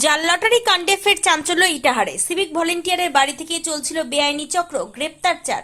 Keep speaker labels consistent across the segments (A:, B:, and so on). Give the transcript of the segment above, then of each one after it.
A: জাল লটারি কাণ্ডে ফের চাঞ্চল্য ইটাহারে। সিভিক ভলেন্টিয়ারের বাড়ি থেকে চলছিল বেআইনি চক্র, গ্রেপ্তার চার।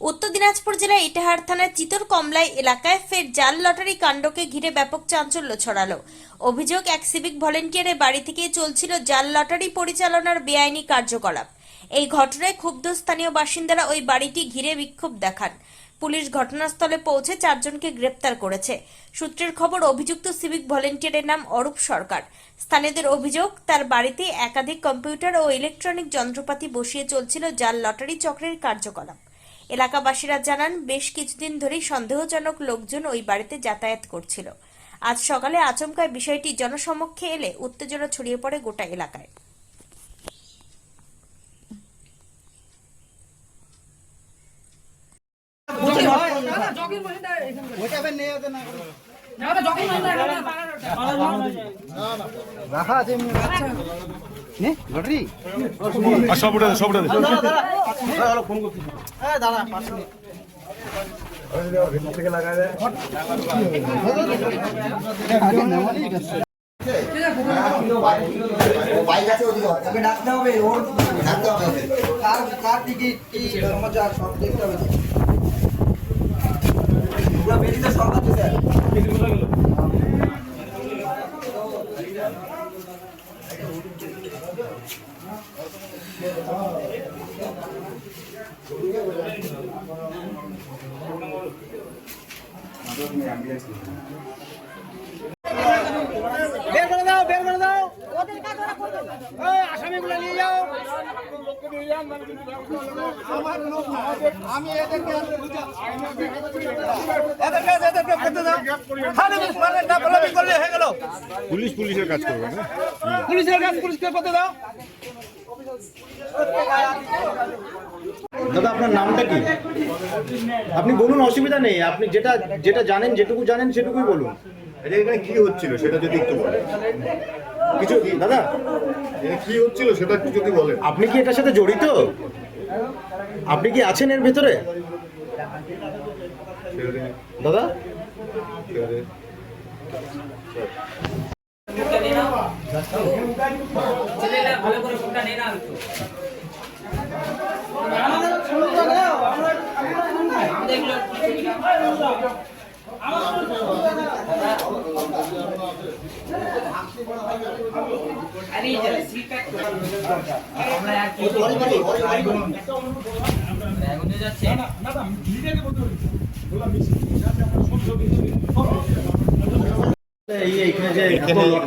A: উত্তর দিনাজপুর জেলার ইটাহার থানার চিতর কমলাই এলাকায় ফের জাল লটারি কাণ্ডকে ঘিরে ব্যাপক চাঞ্চল্য ছড়ালো। অভিযোগ, এক সিভিক ভলেন্টিয়ারের বাড়ি থেকে চলছিল জাল লটারি পরিচালনার বেআইনি কার্যকলাপ। এই ঘটনায় ক্ষুব্ধ স্থানীয় বাসিন্দারা ওই বাড়িটি ঘিরে বিক্ষোভ দেখান। পুলিশ ঘটনাস্থলে পৌঁছে চারজনকে গ্রেপ্তার করেছে। সূত্রের খবর, অভিযুক্ত সিভিক ভলেন্টিয়ারের নাম অরূপ সরকার। স্থানীয়দের অভিযোগ, তার বাড়িতে একাধিক কম্পিউটার ও ইলেকট্রনিক যন্ত্রপাতি বসিয়ে চলছিল জাল লটারি চক্রের কার্যকলাপ। এলাকাবাসীরা জানান, বেশ কিছুদিন ধরেই সন্দেহজনক লোকজন ওই বাড়িতে যাতায়াত করছিল। আজ সকালে আচমকায় বিষয়টি জনসমক্ষে এলে উত্তেজনা ছড়িয়ে পড়ে গোটা এলাকায়।
B: রাখা আছে এমনি। নে লটারি
C: আর সব উঠে সব উঠে দে।
B: আগে নেওয়ালি গেছে
D: বাইক আছে ওদিকে ওকে ডাকতে হবে ওর ডাকতে হবে কার কার টিকিট কি কর্মচার সব দেখতে হবে। পুরো বেরিয়ে সব আছে স্যার
B: বের করে দাও বের করে দাও এই আসামিগুলো নিয়ে যাও আমি এদেরকে এদেরকে এদেরকে করতে দাও। থানে মানে না বলাবি করলে হয়ে গেল?
C: পুলিশ পুলিশের কাজ করবে না?
B: পুলিশের কাজ পুলিশকে করতে দাও।
E: দাদা আপনার নামটা কি? আপনি বলুন অসুবিধা নেই। আপনি যেটা যেটা জানেন যেটুকু জানেন সেটুকুই বলুন।
C: এটা এখানে কি হচ্ছিল সেটা যদি একটু বলেন।
E: কিছু দাদা
C: কি হচ্ছিল সেটা একটু যদি বলেন।
E: আপনি কি এটার সাথে জড়িত? আপনি কি আছেন এর ভেতরে? দাদা? যে এত
C: এখানে
E: lottery-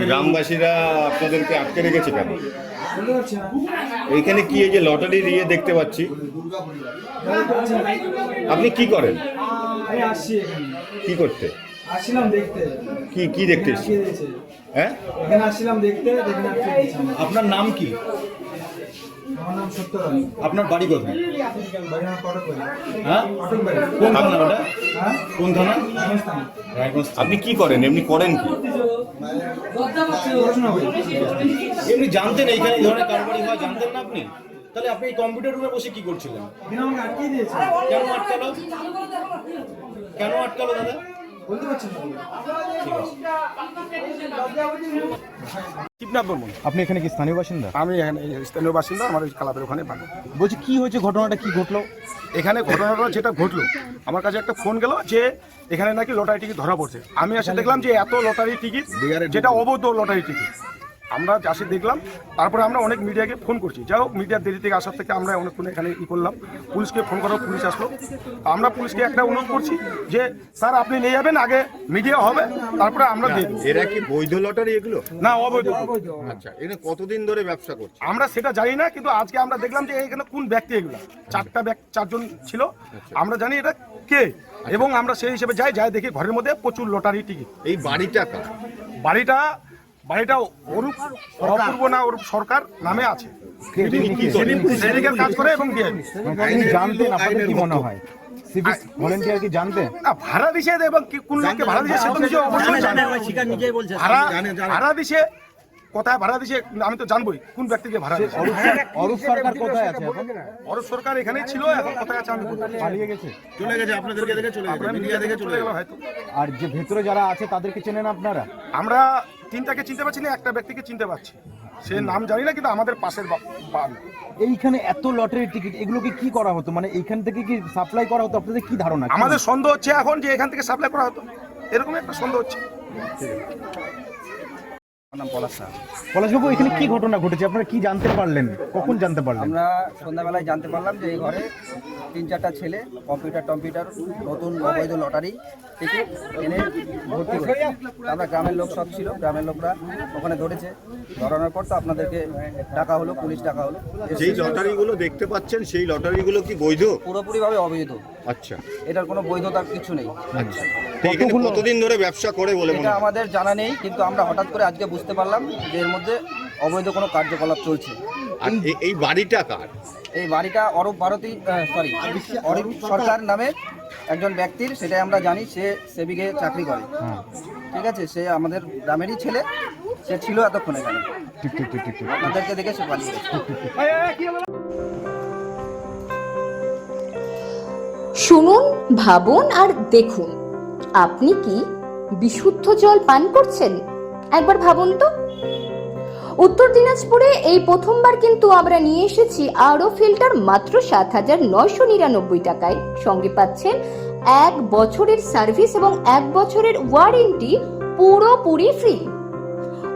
C: গ্রামবাসীরা আপনাদেরকে আটকে রেখেছে কেন এইখানে কি এই যে লটারি ইয়ে দেখতে পাচ্ছি আপনি কি করেন
F: আমি
C: কি করতে
F: আসছিলাম দেখতে
C: কি কি দেখতে হ্যাঁ?
F: এখানে আসছিলাম দেখতে।
E: আপনার নাম কি?
F: আমার নাম সত্যরানী
E: আপনার বাড়ি কোথায়? হ্যাঁ? কোন থানা ওটা?
F: হ্যাঁ?
E: কোন থানা।
C: আপনি কি করেন? এমনি করেন কি?
E: এমনি জানতেন এইখানে এই ধরনের কারবারি হয় জানতেন না আপনি? তাহলে আপনি এই কম্পিউটার রুমে বসে কি করছিলেন? কেন আটকালো? কেন আটকালো দাদা? আপনি এখানে কি স্থানীয় বাসিন্দা?
G: আমি এখানে স্থানীয় বাসিন্দা আমার ক্লাবের ওখানে বাড়ি।
E: বলছি কি হয়েছে ঘটনাটা কি ঘটলো?
G: এখানে ঘটনাটা যেটা ঘটলো আমার কাছে একটা ফোন গেল যে এখানে নাকি লটারি টিকিট ধরা পড়ছে। আমি আসলে দেখলাম যে এত লটারি টিকিট যেটা অবৈধ লটারি টিকিট। আমরা আসে দেখলাম তারপরে আমরা অনেক মিডিয়াকে ফোন করছি। যাই হোক মিডিয়ার দেরি থেকে আসার থেকে আমরা অনেকক্ষণ এখানে ই করলাম। পুলিশকে ফোন করার পুলিশ আসলো। আমরা পুলিশকে একটা অনুরোধ করছি যে স্যার আপনি নিয়ে যাবেন আগে মিডিয়া হবে তারপরে আমরা দেখব
C: এরা কি বৈধ লটারি এগুলো?
G: না অবৈধ।
C: আচ্ছা এখানে কতদিন ধরে ব্যবসা করছে?
G: আমরা সেটা জানি না কিন্তু আজকে আমরা দেখলাম যে এখানে কোন ব্যক্তি এগুলো? চারটা চারজন ছিল। আমরা জানি এটা কে এবং আমরা সেই হিসেবে যাই যাই দেখি ঘরের মধ্যে প্রচুর লটারি টিকিট।
C: এই বাড়িটা
G: বাড়িটা বাড়িটা অরূপ অপূর্ব না অরূপ সরকার নামে আছে। সেদিকের কাজ করে এবং দিয়ে।
E: জানতেন আপনাদের কি মনে হয়? ভলেন্টিয়ার কি জানতেন?
G: না, ভাড়া দিছে এবং কোন লোককে ভাড়া দিছে সে নিজে অবশ্যই জানে ভাড়া ভাড়া দিছে কোথায় ভাড়া দিছে আমি তো জানবোই কোন ব্যক্তিকে ভাড়া দিছে।
E: অরূপ সরকার কোথায় আছে এখন?
G: অরূপ সরকার এখানেই ছিল এখন কোথায় আছে আমি।
E: পালিয়ে গেছে?
C: চলে গেছে আপনাদেরকে দেখে চলে
G: আপনারা মিডিয়া দেখে চলে গেল হয়তো।
E: আর যে ভেতরে যারা আছে তাদেরকে চেনেন আপনারা?
G: আমরা তিনটাকে চিনতে পারছি না একটা ব্যক্তিকে চিনতে পারছি। সে নাম জানি না কিন্তু আমাদের পাশের বাড়ি
E: এইখানে এত লটারি টিকিট এগুলোকে কি করা হতো? মানে এইখান থেকে কি সাপ্লাই করা হতো? আপনাদের কি ধারণা?
G: আমাদের সন্দেহ হচ্ছে এখন যে এখান থেকে সাপ্লাই করা হতো। এরকম একটা সন্দেহ হচ্ছে।
H: আমার নাম পলাশ শাহ
E: পলাশবাবু এখানে কি ঘটনা ঘটেছে? আপনারা কি জানতে পারলেন? কখন জানতে পারলেন?
H: আমরা সন্ধ্যাবেলায় জানতে পারলাম যে এই ঘরে তিন চারটা ছেলে কম্পিউটার টম্পিউটার নতুন অবৈধ লটারি টিকিট এনে ভর্তি করেছে। আমরা গ্রামের লোক সব ছিল গ্রামের লোকরা ওখানে ধরেছে। ধরানোর পর তো আপনাদেরকে ডাকা হলো পুলিশ ডাকা হলো।
C: যেই লটারিগুলো দেখতে পাচ্ছেন সেই লটারিগুলো কি বৈধ?
H: পুরোপুরিভাবে অবৈধ।
C: আচ্ছা।
H: এটার কোনো বৈধতার কিছু নেই।
C: আচ্ছা। কতদিন ধরে ব্যবসা করে বলে
H: এটা আমাদের জানা নেই কিন্তু আমরা হঠাৎ করে আজকে বুঝতে পারলাম যে এর মধ্যে অবৈধ কোনো কার্যকলাপ চলছে।
C: আর এই বাড়িটা কার?
H: এই বাড়িটা অরূপ ভারতী সরি অরূপ সরকার নামে একজন ব্যক্তির সেটাই আমরা জানি সে সেবিকে চাকরি করে। ঠিক আছে? সে আমাদের গ্রামেরই ছেলে সে ছিল এতক্ষণ এখানে।
E: ঠিক ঠিক ঠিক ঠিক ঠিক।
H: আপনাদেরকে দেখে সে পালিয়ে
I: শুনুন ভাবুন আর দেখুন। আপনি কি বিশুদ্ধ জল পান করছেন? একবার ভাবুন তো। উত্তর দিনাজপুরে এই প্রথমবার কিন্তু আমরা নিয়ে এসেছি আরও ফিল্টার মাত্র সাত হাজার নয়শো নিরানব্বই টাকায়। সঙ্গে পাচ্ছেন এক বছরের সার্ভিস এবং এক বছরের ওয়ারেন্টি পুরোপুরি ফ্রি।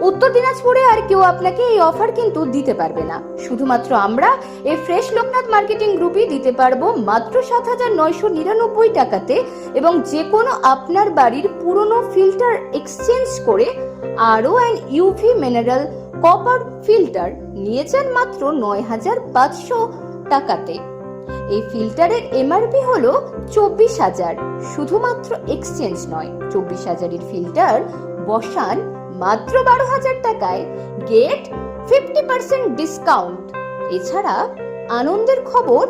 I: উত্তর দিনাজপুরে আর কেউ আপনাকে এই অফার কিন্তু দিতে পারবে না। শুধুমাত্র আমরা এই ফ্রেশ লোকনাথ মার্কেটিং গ্রুপই দিতে পারব মাত্র সাত হাজার নয়শো নিরানব্বই টাকাতে এবং যে কোনো আপনার বাড়ির পুরনো ফিল্টার এক্সচেঞ্জ করে আরও and UV mineral copper filter নিয়েছেন মাত্র নয় হাজার পাঁচশো টাকাতে। এই ফিল্টারের এমআরপি হলো চব্বিশ হাজার। শুধুমাত্র এক্সচেঞ্জ নয়, চব্বিশ হাজারের ফিল্টার বসান মাত্র বারো হাজার টাকায়। গেট ফিফটি পার্সেন্ট ডিসকাউন্ট এছাড়া আনন্দের খবর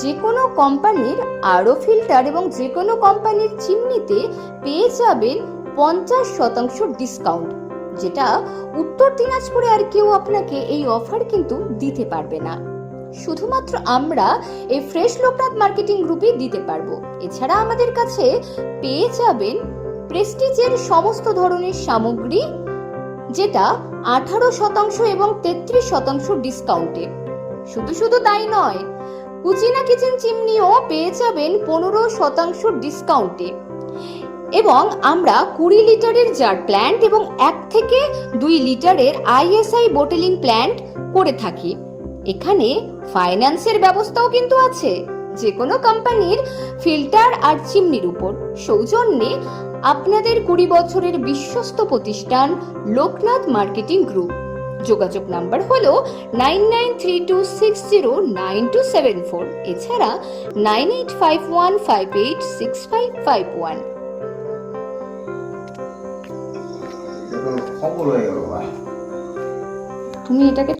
I: যে কোনো কোম্পানির আরও ফিল্টার এবং যে কোনো কোম্পানির চিমনিতে পেয়ে যাবেন পঞ্চাশ শতাংশ ডিসকাউন্ট যেটা উত্তর দিনাজপুরে আর কেউ আপনাকে এই অফার কিন্তু দিতে পারবে না। শুধুমাত্র আমরা এই ফ্রেশ লোকনাথ মার্কেটিং গ্রুপে দিতে পারব। এছাড়া আমাদের কাছে পেয়ে যাবেন প্রেস্টিজের সমস্ত ধরনের সামগ্রী, যেটা আঠারো শতাংশ এবং তেত্রিশ শতাংশ ডিসকাউন্টে শুধু শুধু তাই নয়, কুচিনা কিচেন চিমনিও পেয়ে যাবেন পনেরো শতাংশ ডিসকাউন্টে এবং আমরা কুড়ি লিটারের জার প্ল্যান্ট এবং এক থেকে দুই লিটারের আইএসআই বোটেলিং প্ল্যান্ট করে থাকি। এখানে ফাইন্যান্সের ব্যবস্থাও কিন্তু আছে যে কোনো কোম্পানির ফিল্টার আর চিমনির উপর। সৌজন্যে আপনাদের কুড়ি বছরের বিশ্বস্ত প্রতিষ্ঠান লোকনাথ মার্কেটিং গ্রুপ। যোগাযোগ নাম্বার হল nine nine three two six zero nine two seven four এছাড়া nine eight five one five eight six five five one
D: খবর
I: তুমি এটাকে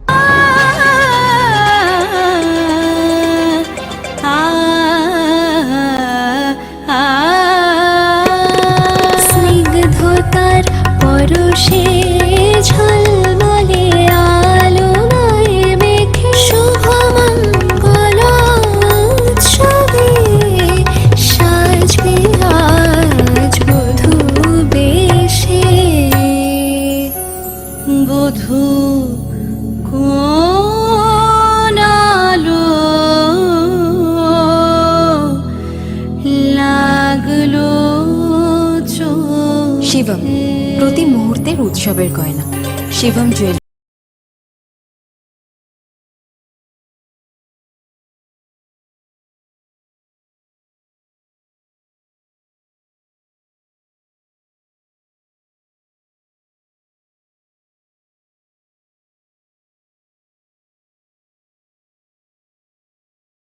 J: স্নিগ্ধতার পরশে
K: শিবম প্রতি মুহূর্তের উৎসবের গয়না। শিবম জুয়েল